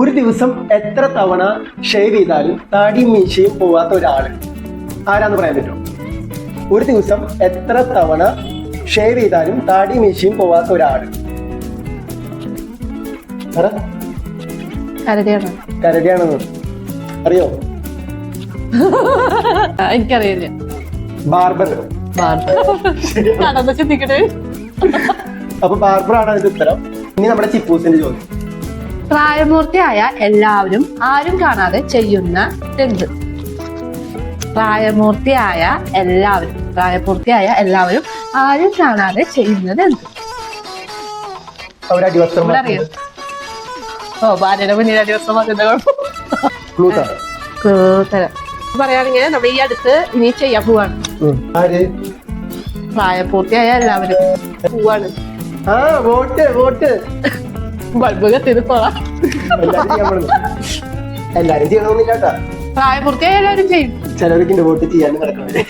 ഒരു ദിവസം എത്ര തവണ ഷേവ് ചെയ്താലും താടിയും മീശയും പോവാത്ത ഒരാൾ ആരാന്ന് പറയാൻ പറ്റുമോ ഒരു ദിവസം എത്ര തവണ ഷേവ് ചെയ്താലും താടി മീശയും പോവാത്ത ഒരാൾ കരടിയാണെന്ന്. അറിയോ? എനിക്കറിയില്ല. ബാർബർ. അപ്പൊ ബാർബർ ആണ് അതിന്റെ ഉത്തരം. ഇനി നമ്മുടെ ചിപ്പൂസിന്റെ ചോദ്യം. പ്രായപൂർത്തിയായ എല്ലാവരും ആരും കാണാതെ ചെയ്യുന്ന എന്ത് പ്രായമൂർത്തിയായ എല്ലാവരും പ്രായപൂർത്തിയായ എല്ലാവരും ആരും കാണാതെ ചെയ്യുന്നത് എന്ത് ഓ ഭാര്യയുടെ മുന്നിൽ അടിവസ്ത്രം പറയുകയാണെങ്കിൽ നമ്മൾ ഈ അടുത്ത് ഇനി ചെയ്യാൻ പോവാണ്. പ്രായപൂർത്തിയായ എല്ലാവരും പോവാണ് വോട്ട് വോട്ട്. എല്ലാരും. എല്ലാരും ചെയ്യണമെന്നില്ല പ്രായപൂർത്തിയായ എല്ലാവരും ചെയ്യും ചിലർക്ക് വോട്ട് ചെയ്യാൻ നടക്കുന്നത്